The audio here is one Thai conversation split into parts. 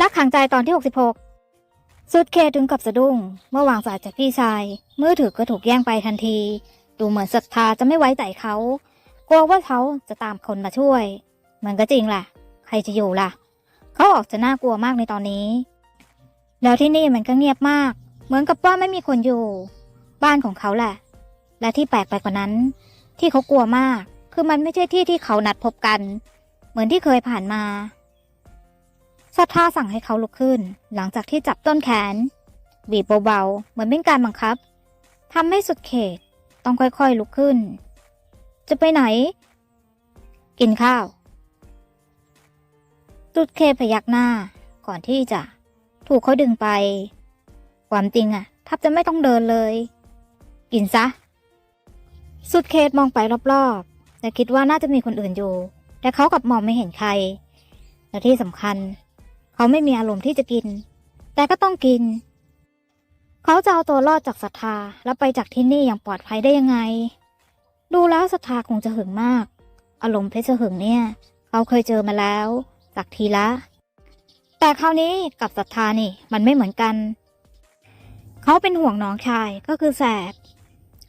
รักขังใจตอนที่ 66 สุดเคถึงกับสะดุ้ง เมื่อวางสายจากพี่ชาย มือถือก็ถูกแย่งไปทันที ดูเหมือนศรัทธาจะไม่ไว้ใจเขากลัวว่าเขาจะตามคนมาช่วย มันก็จริงแหละใครจะอยู่ล่ะ เขาออกจะน่ากลัวมากในตอนนี้ แล้วที่นี่มันก็เงียบมาก เหมือนกับว่าไม่มีคนอยู่ บ้านของเขาแหละ และที่แปลกไปกว่านั้น ที่เขากลัวมาก คือมันไม่ใช่ที่ที่เขานัดพบกัน เหมือนที่เคยผ่านมา ศรัทธาสั่งให้เขาลุกขึ้น หลังจากที่จับต้นแขนบีบเบาๆ เหมือนเป็นการบังคับทำให้สุดเขต ต้องค่อยๆลุกขึ้น จะไปไหน กินข้าว สุดเขตพยักหน้า ก่อนที่จะถูกเขาดึงไป ความจริงอะแทับจะไม่ต้องเดินเลย กินซะ สุดเขตมองไปรอบๆ แต่คิดว่าน่าจะมีคนอื่นอยู่ แต่เขากลับมองไม่เห็นใคร และที่สำคัญ เขาไม่มีอารมณ์ที่จะกิน แต่ก็ต้องกิน เขาจะเอาตัวรอดจากศรัทธาแล้วไปจากที่นี่อย่างปลอดภัยได้ยังไง ดูแล้วศรัทธาคงจะหึงมาก อารมณ์เพชรหึงเนี่ย เขาเคยเจอมาแล้ว จากทีละ แต่คราวนี้กับศรัทธานี่มันไม่เหมือนกัน เขาเป็นห่วงน้องชายก็คือแสบ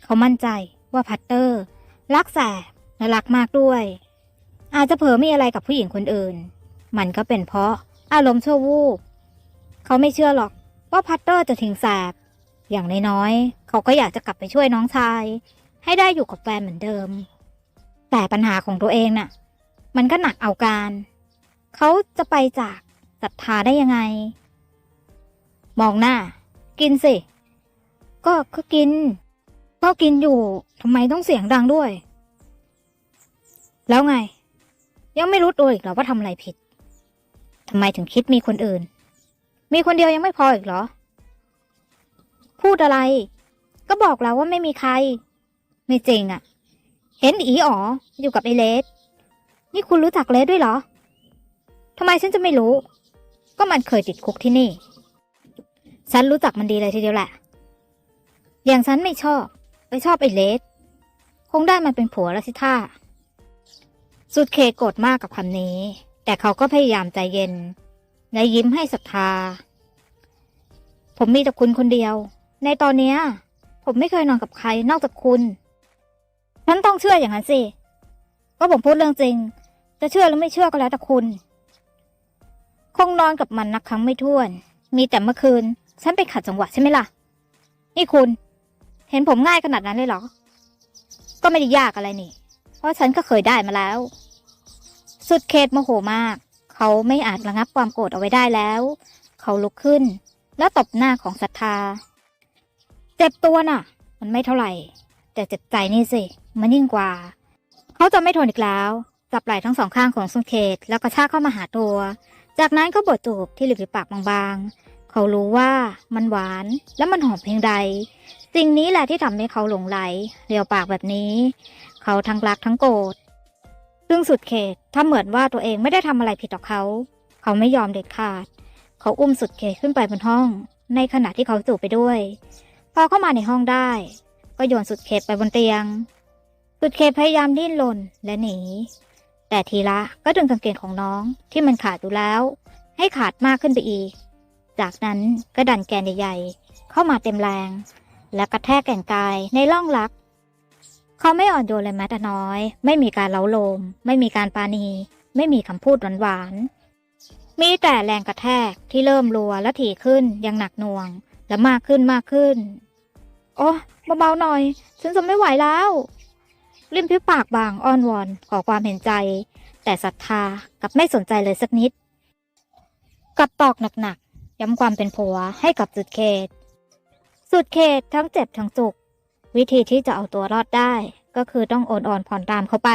เขามั่นใจว่าพัตเตอร์รักแสบและรักมากด้วย อาจจะเผลอมีอะไรกับผู้หญิงคนอื่น มันก็เป็นเพราะ อารมณ์ชั่ววูบเขาไม่เชื่อหรอกว่าพัตเตอร์จะทิ้งแสบ อย่างน้อยๆเขาก็อยากจะกลับไปช่วยน้องชาย ให้ได้อยู่กับแฟนเหมือนเดิม แต่ปัญหาของตัวเองน่ะ มันก็หนักเอาการ เขาจะไปจากศรัทธาได้ยังไง มองหน้า กินสิ ก็ก็กิน ก็กินอยู่ทำไมต้องเสียงดังด้วย แล้วไง ยังไม่รู้ตัวอีกเหรอว่าทำอะไรผิด ทำไมถึงคิดมีคนอื่น มีคนเดียวยังไม่พออีกเหรอ พูดอะไร ก็บอกแล้วว่าไม่มีใคร ไม่จริงอะ่ะ เห็นอีอ๋ออยู่กับไอเลส นี่คุณรู้จักเลสด้วยเหรอทำไมฉันจะไม่รู้ ก็มันเคยติดคุกที่นี่ ฉันรู้จักมันดีเลยทีเดียวแหละ อย่างฉันไม่ชอบ ไปชอบไอเลส คงได้มันเป็นผัวแล้วสิท่า สุดเคโกรธมากกับคำนี้ แต่เขาก็พยายามใจเย็น และยิ้มให้ศรัทธา ผมมีแต่คุณคนเดียว ในตอนเนี้ย ผมไม่เคยนอนกับใครนอกจากคุณฉันต้องเชื่ออย่างนั้นสิ ก็ผมพูดเรื่องจริง จะเชื่อหรือไม่เชื่อก็แล้วแต่คุณ คงนอนกับมันนักครั้งไม่ถ้วน มีแต่เมื่อคืน ฉันไปขัดจังหวะใช่ไหมล่ะ นี่คุณ เห็นผมง่ายขนาดนั้นเลยเหรอ ก็ไม่ได้ยากอะไรนี่ เพราะฉันก็เคยได้มาแล้ว สุดเขตโมโหมาก เขาไม่อาจระงับความโกรธเอาไว้ได้แล้ว เขาลุกขึ้น แล้วตบหน้าของศรัทธา เจ็บตัวน่ะ มันไม่เท่าไหร่ แต่เจ็บใจนี่สิ มันยิ่งกว่า เขาจะไม่ทนอีกแล้ว จับไหล่ทั้งสองข้างของสุนเขตแล้วก็ชากเข้ามาหาตัว จากนั้นก็บดจูบที่ริมปากบางๆ เขารู้ว่ามันหวานและมันหอมเพียงใด สิ่งนี้แหละที่ทำให้เขาหลงไหลเรียวปากแบบนี้ เขาทั้งรักทั้งโกรธ ซึ่งสุดเขตถ้าเหมือนว่าตัวเองไม่ได้ทำอะไรผิดต่อเขา เขาไม่ยอมเด็ดขาด เขาอุ้มสุดเขตขึ้นไปบนห้อง ในขณะที่เขาจูบไปด้วย พอเข้ามาในห้องได้ ก็โยนสุดเขตไปบนเตียง สุดเขตพยายามดิ้นรนและหนี แต่ทีละก็ดึงกางเกงของน้องที่มันขาดอยู่แล้ว ให้ขาดมากขึ้นไปอีก จากนั้นก็ดันแกนใหญ่ๆเข้ามาเต็มแรง และกระแทกแก่นกายในร่องรัก เขาไม่อ่อนโยนเลยแม้แต่น้อย ไม่มีการเล้าโลม ไม่มีการปาณี ไม่มีคำพูดหวานๆ มีแต่แรงกระแทกที่เริ่มรัวและถี่ขึ้นย่างหนักหน่วง และมากขึ้นมากขึ้น โอ้เบาๆหน่อย ฉันจะไม่ไหวแล้ว ริมพิปากบางอ้อนวอนขอความเห็นใจ แต่ศรัทธากับไม่สนใจเลยสักนิด กับตอกหนักๆย้ำความเป็นผัวให้กับสุดเขต สุดเขตทั้งเจ็บทั้งจุก วิธีที่จะเอาตัวรอดได้ ก็คือต้องอนอ่อนผ่อนตามเขาไป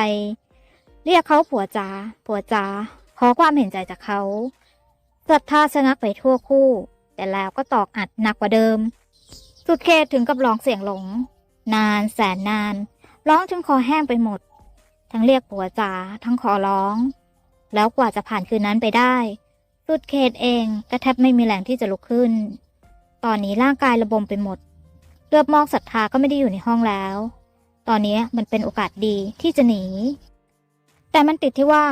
เรียกเขาผัวจ๋าผัวจ๋าขอความเห็นใจจากเขาศรัทธาชะงักไปทั่วคู่ แต่แล้วก็ตอกอัดหนักกว่าเดิม สุดเขตถึงกับร้องเสียงหลง นานแสนนานร้องจนคอแห้งไปหมด ทั้งเรียกผัวจ๋าทั้งขอร้อง แล้วกว่าจะผ่านคืนนั้นไปได้ สุดเขตเองก็แทบไม่มีแรงที่จะลุกขึ้น ตอนนี้ร่างกายระบมไปหมด เลือบมองศรัทธาก็ไม่ได้อยู่ในห้องแล้ว ตอนนี้มันเป็นโอกาสดีที่จะหนี แต่มันติดที่ว่า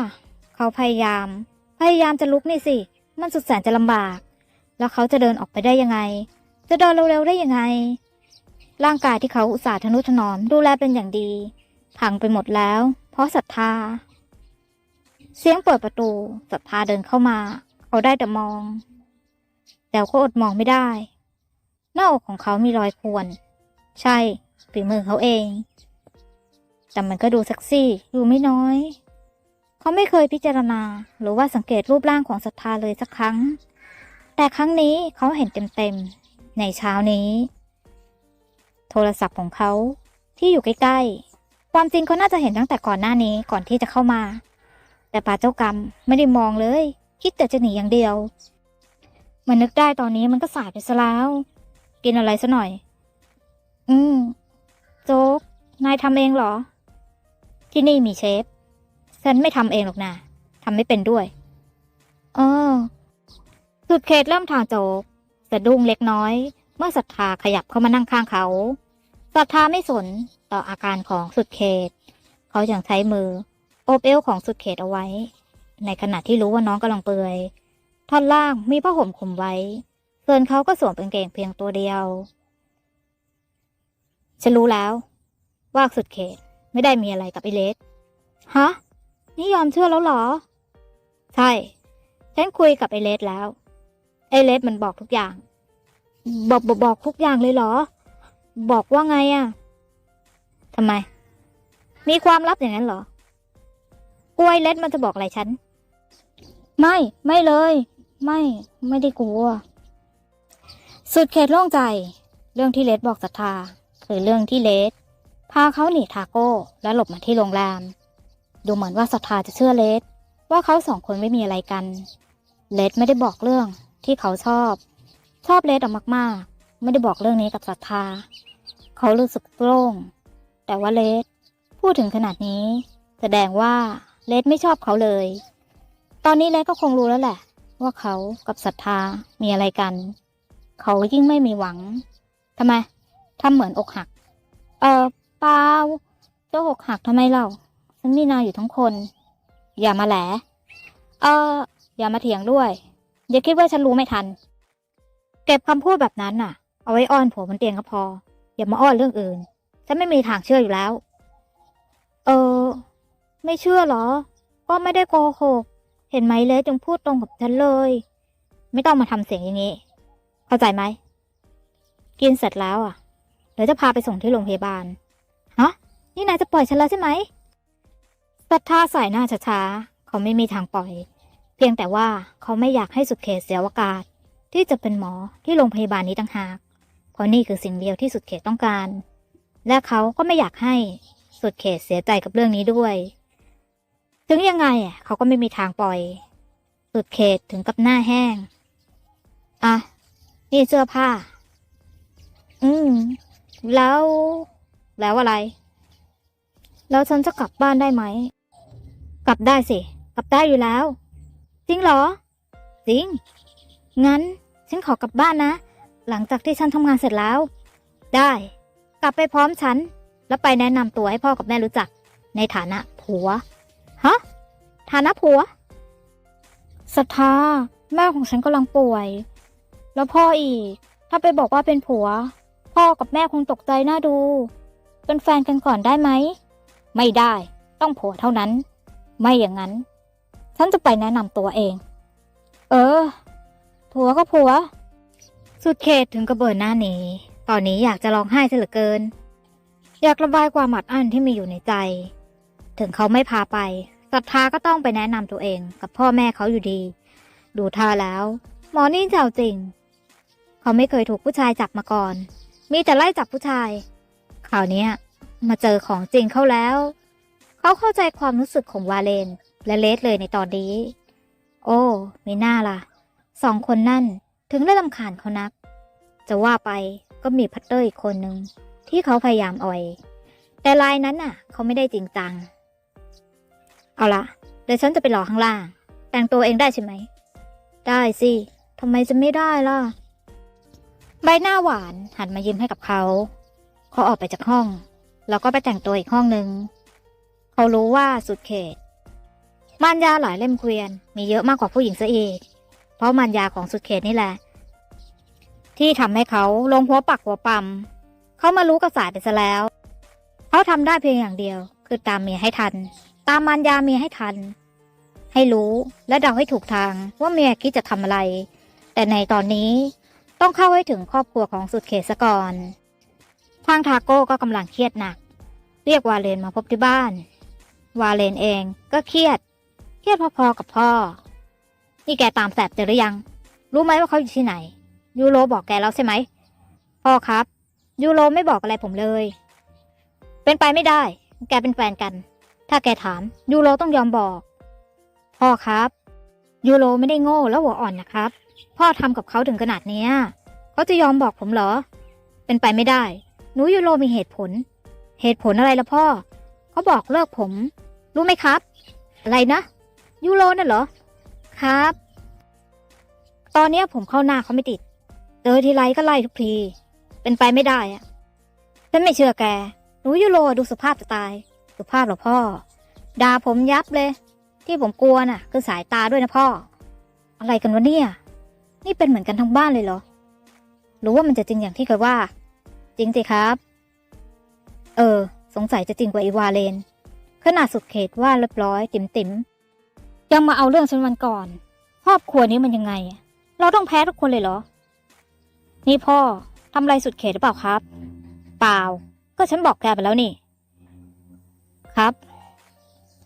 เขาพยายาม พยายามจะลุกนี่สิ มันสุดแสนจะลำบาก แล้วเขาจะเดินออกไปได้ยังไง จะเดินเร็วๆได้ยังไง ร่างกายที่เขาอุตส่าห์ทนุถนอมดูแลเป็นอย่างดี พังไปหมดแล้ว เพราะศรัทธา เสียงเปิดประตูศรัทธาเดินเข้ามา เขาได้แต่มอง แต่ก็อดมองไม่ได้ หน้าอกของเขามีรอยข่วน ใช่ฝีมือเขาเอง แต่มันก็ดูเซ็กซี่ดูไม่น้อย เขาไม่เคยพิจารณาหรือว่าสังเกตรูปร่างของศรัทธาเลยสักครั้ง แต่ครั้งนี้เขาเห็นเต็มๆ ในเช้านี้ โทรศัพท์ของเขาที่อยู่ใกล้ๆ ความจริงเขาน่าจะเห็นตั้งแต่ก่อนหน้านี้ก่อนที่จะเข้ามา แต่ป่าเจ้ากรรมไม่ได้มองเลย คิดแต่จะหนีอย่างเดียว มันนึกได้ตอนนี้มันก็สายไปซะแล้ว กินอะไรซะหน่อย อืม โจ๊ก นายทำเองเหรอ ที่นี่มีเชฟ ฉันไม่ทำเองหรอกนะทำไม่เป็นด้วยเออสุดเขตเริ่มทางโจ๊กสะดุ้งเล็กน้อย เมื่อศรัทธาขยับเข้ามานั่งข้างเขาศรัทธาไม่สนต่ออาการของสุดเขต เขายัางใช้มือโอบเอวของสุดเขตเอาไว้ ในขณะที่รู้ว่าน้องกำลังเปลือยท่อนล่างมีผ้าห่มคลุมไว้ ส่วนเขาก็สวมกางเกงเพียงตัวเดียว ฉันรู้แล้ว ว่าสุดเขตไม่ได้มีอะไรกับไอเลสฮะ นี่ยอมเชื่อแล้วเหรอ ใช่ ฉันคุยกับไอเลสแล้ว ไอเลสมันบอกทุกอย่าง บอกบอกบอกทุกอย่างเลยเหรอ บอกว่าไงอะทำไม มีความลับอย่างนั้นเหรอกลัวไอเลสมันจะบอกอะไรฉัน ไม่ ไม่เลย ไม่ ไม่ได้กลัว สุดเขตโล่งใจ เรื่องที่เลสบอกศรัทธา คือเรื่องที่เลสพาเขาหนีทาโก้ และหลบมาที่โรงแรม ดูเหมือนว่าศรัทธาจะเชื่อเลสว่าเขาสองคนไม่มีอะไรกัน เลสไม่ได้บอกเรื่องที่เขาชอบ ชอบเลสออกมากๆ ไม่ได้บอกเรื่องนี้กับศรัทธา เขารู้สึกโล่ง แต่ว่าเลสพูดถึงขนาดนี้ แสดงว่าเลสไม่ชอบเขาเลย ตอนนี้เลสก็คงรู้แล้วแหละ ว่าเขากับศรัทธามีอะไรกัน เขายิ่งไม่มีหวังทำไมทำเหมือนอกหัก เออเปล่าจะอกหักทำไมเล่าฉันมีนาอยู่ทั้งคน อย่ามาแหลเอออย่ามาเถียงด้วย อย่าคิดว่าฉันรู้ไม่ทัน เก็บคำพูดแบบนั้นน่ะ เอาไว้อ้อนผัวบนเตียงก็พอ อย่ามาอ้อนเรื่องอื่น ฉันไม่มีทางเชื่ออยู่แล้ว เออ ไม่เชื่อเหรอ ก็ไม่ได้โกหก เห็นไหมเลยจึงพูดตรงกับฉันเลย ไม่ต้องมาทำเสียงอย่างนี้ เข้าใจไหม กินเสร็จแล้วอะ เดี๋ยวจะพาไปส่งที่โรงพยาบาล ฮะ นี่นายจะปล่อยฉันแล้วใช่ไหมศรัทธาสายหน้าช้าๆ เขาไม่มีทางปล่อย เพียงแต่ว่าเขาไม่อยากให้สุดเขตเสียโอกาส ที่จะเป็นหมอที่โรงพยาบาลนี้ต่างหาก เพราะนี่คือสิ่งเดียวที่สุดเขตต้องการ และเขาก็ไม่อยากให้สุดเขตเสียใจกับเรื่องนี้ด้วย ถึงยังไงเขาก็ไม่มีทางปล่อย สุดเขตถึงกับหน้าแห้ง อะ นี่เสื้อผ้า อืม แล้ว แล้วอะไร แล้วฉันจะกลับบ้านได้ไหม กลับได้สิ กลับได้อยู่แล้ว จริงเหรอ จริง งั้น ฉันขอกลับบ้านนะ หลังจากที่ฉันทำงานเสร็จแล้ว ได้ กลับไปพร้อมฉัน แล้วไปแนะนำตัวให้พ่อกับแม่รู้จัก ในฐานะผัว ฮะ ฐานะผัวศรัทธาแม่ของฉันกำลังป่วย แล้วพ่ออีก ถ้าไปบอกว่าเป็นผัว พ่อกับแม่คงตกใจน่าดู เป็นแฟนกันก่อนได้ไหม ไม่ได้ ต้องผัวเท่านั้น ไม่อย่างนั้น ฉันจะไปแนะนำตัวเอง เออ ผัวก็ผัว สุดเขตถึงกระเบิดหน้าหนีตอนนี้อยากจะร้องไห้ซะเหลือเกิน อยากระบายความหมัดอั้นที่มีอยู่ในใจ ถึงเขาไม่พาไปศรัทธาก็ต้องไปแนะนำตัวเองกับพ่อแม่เขาอยู่ดี ดูท่าแล้ว หมอนี่เจ้าจริง เขาไม่เคยถูกผู้ชายจับมาก่อน มีแต่ไล่จับผู้ชายคราวนี้มาเจอของจริงเข้าแล้ว เขาเข้าใจความรู้สึกของวาเลน และเลสเลยในตอนนี้ โอ้ไม่น่าล่ะ สองคนนั่นถึงได้ลำคาญเขานัก จะว่าไปก็มีพัตเตอร์อีกคนนึงที่เขาพยายามอ่อย แต่ลายนั้นน่ะ เขาไม่ได้จริงจัง เอาละเดี๋ยวฉันจะไปรอข้างล่าง แต่งตัวเองได้ใช่ไหม ได้สิทำไมจะไม่ได้ล่ะ ใบหน้าหวานหันมายิ้มให้กับเขา เขาออกไปจากห้อง แล้วก็ไปแต่งตัวอีกห้องหนึ่ง เขารู้ว่าสุดเขตม่านยาหลายเล่มเกวียน มีเยอะมากกว่าผู้หญิงซะอีกพราะมารยาของสุดเขตนี่แหละ ที่ทำให้เขาลงหัวปักหัวปั๊มเขามารู้กับสายไปซะแล้ว เขาทำได้เพียงอย่างเดียว คือตามเมียให้ทัน ตามมารยาเมียให้ทัน ให้รู้และเดาให้ถูกทางว่าเมียคิดจะทำอะไร แต่ในตอนนี้ ต้องเข้าให้ถึงครอบครัวของสุดเขตซะก่อน ทางทาโก้ก็กำลังเครียดหนัก เรียกวาเลนมาพบที่บ้าน วาเลนเองก็เครียด เครียดพอๆกับพ่อ นี่แกตามแสบเจอหรือยัง รู้ไหมว่าเขาอยู่ที่ไหน ยูโรบอกแกแล้วใช่ไหม พ่อครับ ยูโรไม่บอกอะไรผมเลย เป็นไปไม่ได้ แกเป็นแฟนกัน ถ้าแกถาม ยูโรต้องยอมบอก พ่อครับ ยูโรไม่ได้โง่แล้วหัวอ่อนนะครับ พ่อทำกับเขาถึงขนาดเนี้ยเขาจะยอมบอกผมเหรอ เป็นไปไม่ได้ หนูยูโรมีเหตุผล เหตุผลอะไรละพ่อ เขาบอกเลิกผม รู้ไหมครับ อะไรนะ ยูโรน่ะเหรอ ครับ ตอนเนี้ยผมเข้าหน้าเขาไม่ติด เจอทีไรก็ไล่ทุกที เป็นไปไม่ได้อะฉันไม่เชื่อแก หนูยูโรดูสุภาพจะตาย สุภาพเหรอพ่อ ด่าผมยับเลย ที่ผมกลัวน่ะ คือสายตาด้วยนะพ่อ อะไรกันวะเนี่ย นี่เป็นเหมือนกันทั้งบ้านเลยเหรอ หรู้ว่ามันจะจริงอย่างที่เคยว่า จริงสิครับ เออ สงสัยจะจริงกว่าอีวาเลน ขนาดสุดเขตว่าเรียบร้อย ติ่มติมยังมาเอาเรื่องฉันวันก่อน ครอบครัวนี้มันยังไง เราต้องแพ้ทุกคนเลยเหรอ นี่พ่อทำอะไรสุดเขตหรือเปล่าครับ เปล่า ก็ฉันบอกแกไปแล้วนี่ ครับ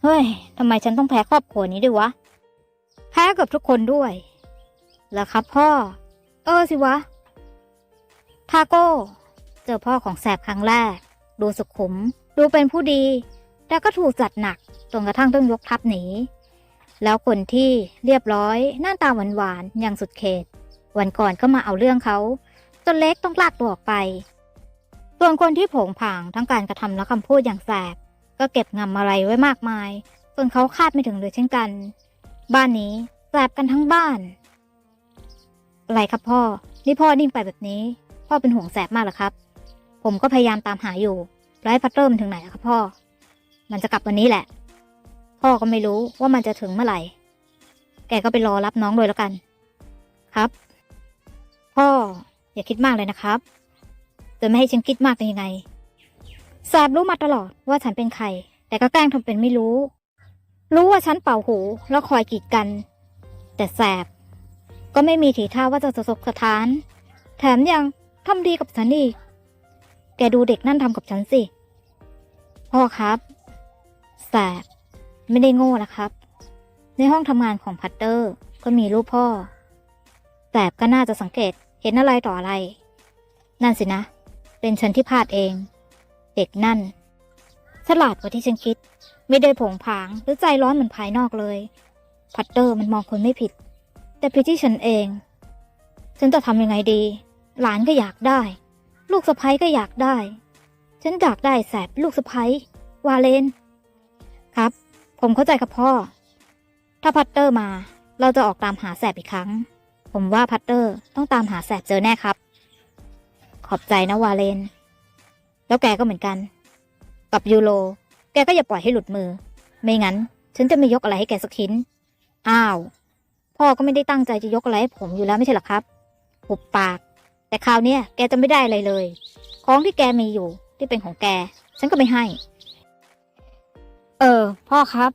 เฮ้ยทำไมฉันต้องแพ้ครอบครัวนี้ด้วยวะ แพ้กับทุกคนด้วย เหรอครับพ่อ เออสิวะ ทาโก้ เจอพ่อของแสบครั้งแรก ดูสุขุม ดูเป็นผู้ดีแต่ก็ถูกจัดหนักจนกระทั่งต้องยกทัพหนี แล้วคนที่เรียบร้อยหน้าตาหวานหวานอย่างสุดเขต วันก่อนก็มาเอาเรื่องเขาจนเล็กต้องลากตัวออกไป ส่วนคนที่ผงผางทั้งการกระทำและคำพูดอย่างแสบ ก็เก็บงำอะไรไว้มากมายจนเขาคาดไม่ถึงเลยเช่นกัน บ้านนี้แสบกันทั้งบ้าน อะไรครับพ่อ นี่พ่อนิ่งไปแบบนี้ พ่อเป็นห่วงแสบมากหรอครับ ผมก็พยายามตามหาอยู่แล้วให้พัตเตอร์มันถึงไหนแล้วครับพ่อ มันจะกลับวันนี้แหละ พ่อก็ไม่รู้ว่ามันจะถึงเมื่อไหร่ แกก็ไปรอรับน้องเลยแล้วกัน ครับ พ่ออย่าคิดมากเลยนะครับจะไม่ให้ฉันคิดมากได้ยังไงแสบรู้มาตลอดว่าฉันเป็นใคร แต่ก็แกล้งทำเป็นไม่รู้ รู้ว่าฉันเป่าหูแล้วคอยกีดกัน แต่แสบ ก็ไม่มีทีท่าว่าจะสะทกสะท้าน แถมยังทำดีกับฉันอีก แกดูเด็กนั่นทำกับฉันสิ พ่อครับ แสบ ไม่ได้โง่นะครับ ในห้องทำงานของพัตเตอร์ ก็มีรูปพ่อ แสบก็น่าจะสังเกตเห็นอะไรต่ออะไร นั่นสินะ เป็นฉันที่พลาดเอง เด็กนั่น ฉลาดกว่าที่ฉันคิด ไม่ได้ผงผางหรือใจร้อนเหมือนภายนอกเลย พัตเตอร์มันมองคนไม่ผิด แต่ผิดที่ฉันเอง ฉันจะทำยังไงดี หลานก็อยากได้ ลูกสะใภ้ก็อยากได้ ฉันอยากได้แสบลูกสะใภ้วาเลน ครับ ผมเข้าใจครับพ่อ ถ้าพัตเตอร์มา เราจะออกตามหาแสบอีกครั้ง ผมว่าพัตเตอร์ต้องตามหาแสบเจอแน่ครับ ขอบใจนะวาเลน แล้วแกก็เหมือนกัน กับยูโร แกก็อย่าปล่อยให้หลุดมือ ไม่งั้น ฉันจะไม่ยกอะไรให้แกสักชิ้น อ้าว พ่อก็ไม่ได้ตั้งใจจะยกอะไรให้ผมอยู่แล้วไม่ใช่หรอครับหุบปาก แต่คราวนี้แกจะไม่ได้อะไรเลย ของที่แกมีอยู่ที่เป็นของแก ฉันก็ไม่ให้ เออ พ่อครับ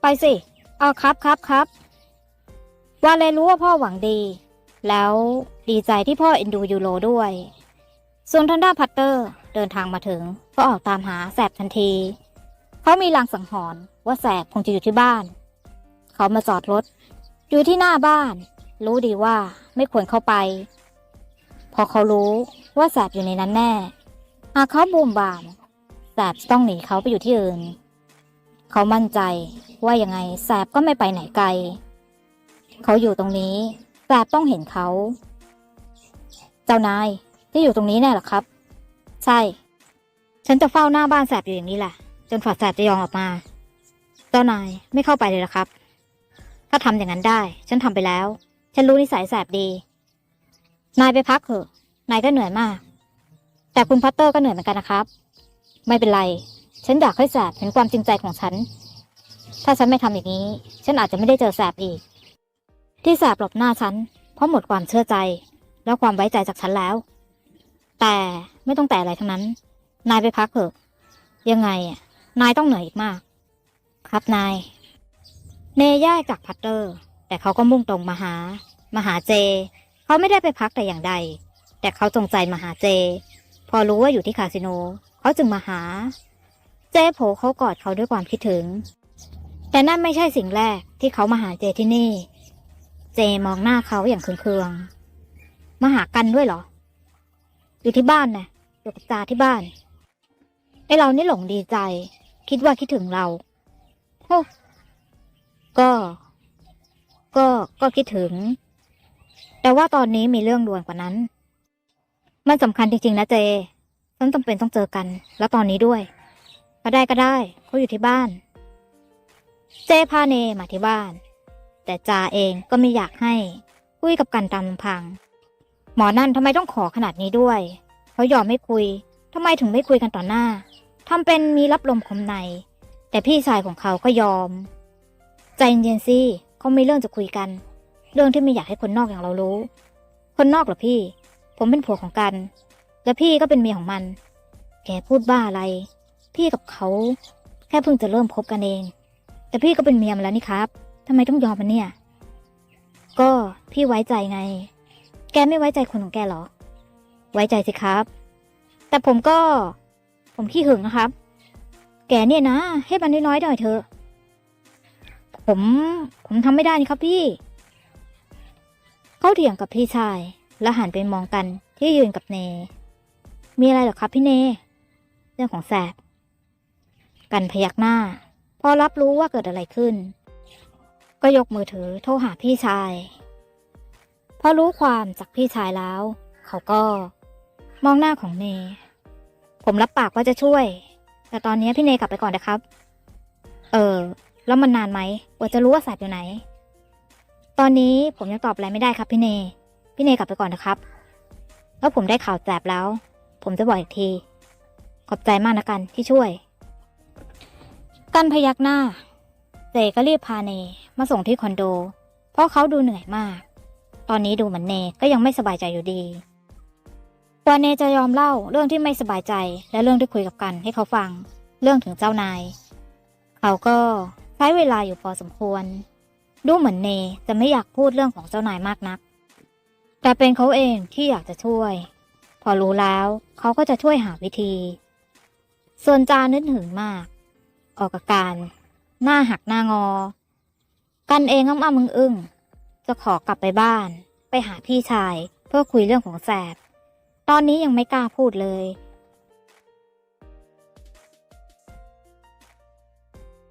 ไปสิ เอาครับครับครับวาเลนรู้ว่าพ่อหวังดี แล้วดีใจที่พ่อเอ็นดูยูโรด้วย ส่วนทางด้าพัตเตอร์เดินทางมาถึง ก็ออกตามหาแสบทันที เขามีลางสังหรณ์ว่าแสบคงจะอยู่ที่บ้าน เขามาจอดรถ อยู่ที่หน้าบ้าน รู้ดีว่าไม่ควรเข้าไป พอเขารู้ว่าแสบอยู่ในนั้นแน่ หากเขาบูมบามแสบจะต้องหนีเขาไปอยู่ที่อื่น เขามั่นใจว่ายังไงแสบก็ไม่ไปไหนไกล เขาอยู่ตรงนี้แสบต้องเห็นเขา เจ้านายที่อยู่ตรงนี้แน่หรอครับ ใช่ ฉันจะเฝ้าหน้าบ้านแสบอยู่อย่างนี้แหละ จนฝ่าแสบจะยอมออกมา เจ้านายไม่เข้าไปเลยหรอครับ ถ้าทำอย่างนั้นได้ ฉันทำไปแล้ว ฉันรู้นิสัยแสบดี นายไปพักเถอะ นายก็เหนื่อยมาก แต่คุณพัตเตอร์ก็เหนื่อยเหมือนกันนะครับ ไม่เป็นไร ฉันอยากให้แสบเห็นความจริงใจของฉัน ถ้าฉันไม่ทำอย่างนี้ ฉันอาจจะไม่ได้เจอแสบอีก ที่แสบหลบหน้าฉัน เพราะหมดความเชื่อใจ และความไว้ใจจากฉันแล้ว แต่ไม่ต้องแต่อะไรทั้งนั้น นายไปพักเถอะ ยังไงนายต้องเหนื่อยอีกมาก ครับนาย เนย่าจากพัตเตอร์ แต่เขาก็มุ่งตรงมาหา มาหาเจ เขาไม่ได้ไปพักแต่อย่างใด แต่เขาจงใจมาหาเจ พอรู้ว่าอยู่ที่คาสิโน เขาจึงมาหา เจโผล่เขากอดเขาด้วยความคิดถึง แต่นั่นไม่ใช่สิ่งแรกที่เขามาหาเจที่นี่ เจมองหน้าเขาอย่างเคืองๆมาหากันด้วยเหรอ อยู่ที่บ้านนะอยู่กับตาที่บ้านไอเรานี่หลงดีใจ คิดว่าคิดถึงเราโอ้ ก็ ก็ก็คิดถึง แต่ว่าตอนนี้มีเรื่องด่วนกว่านั้น มันสำคัญจริงๆนะเจฉันจำเป็นต้องเจอกัน แล้วตอนนี้ด้วย ก็ได้ก็ได้เขาอยู่ที่บ้าน เจพาเนมาที่บ้าน แต่จาเองก็ไม่อยากให้คุยกับกันตามลำพัง หมอนั่นทำไมต้องขอขนาดนี้ด้วยเขายอมไม่คุยทำไมถึงไม่คุยกันต่อหน้าทำเป็นมีรับลมคมใน แต่พี่ชายของเขาก็ยอม ใจเย็นๆสิเขาม่เรื่องจะคุยกัน เรื่องที่ไม่อยากให้คนนอกอย่างเรารู้ คนนอกเหรอพี่ ผมเป็นผัวของกัน และพี่ก็เป็นเมียของมัน แกพูดบ้าอะไร พี่กับเขา แค่เพิ่งจะเริ่มคบกันเอง แต่พี่ก็เป็นเมียมันแล้วนี่ครับทำไมต้องยอมมันเนี่ย ก็พี่ไว้ใจไง แกไม่ไว้ใจคนของแกเหรอ ไว้ใจสิครับ แต่ผมก็ ผมขี้หึงนะครับ แกเนี่ยนะ ให้มันน้อยๆหน่อยเถอะ ผม ผมทำไม่ได้นี่ครับพี่ เขาเถียงกับพี่ชาย แล้วหันไปมองกันที่ยืนกับเน มีอะไรหรอครับพี่เน เรื่องของแสบ กันพยักหน้า พอรับรู้ว่าเกิดอะไรขึ้น ก็ยกมือถือโทรหาพี่ชาย พอรู้ความจากพี่ชายแล้ว เขาก็ มองหน้าของเน ผมรับปากว่าจะช่วย แต่ตอนนี้พี่เนกลับไปก่อนนะครับ เออ แล้วมันนานไหมกว่าจะรู้ว่าสัตว์อยู่ไหน ตอนนี้ผมยังตอบอะไรไม่ได้ครับพี่เน พี่เนกลับไปก่อนนะครับ แล้วผมได้ข่าวแจบแล้ว ผมจะบอกอีกที ขอบใจมากนะกันที่ช่วย กันพยักหน้าเจก็รีบพาเนมาส่งที่คอนโด เพราะเขาดูเหนื่อยมาก ตอนนี้ดูเหมือนเนก็ยังไม่สบายใจอยู่ดีกว่าเนจะยอมเล่าเรื่องที่ไม่สบายใจและเรื่องที่คุยกับกันให้เขาฟัง เรื่องถึงเจ้านาย เขาก็ ช้เวลาอยู่พอสมควร ดูเหมือนเนจะไม่อยากพูดเรื่องของเจ้านายมากนัก แต่เป็นเขาเองที่อยากจะช่วย พอรู้แล้วเขาก็จะช่วยหาวิธี ส่วนจานึกถึงมาก ออกอาการ หน้าหักหน้างอ กันเองอ้ำอ้ำมึงอึ้งจะขอกลับไปบ้าน ไปหาพี่ชาย เพื่อคุยเรื่องของแสบ ตอนนี้ยังไม่กล้าพูดเลย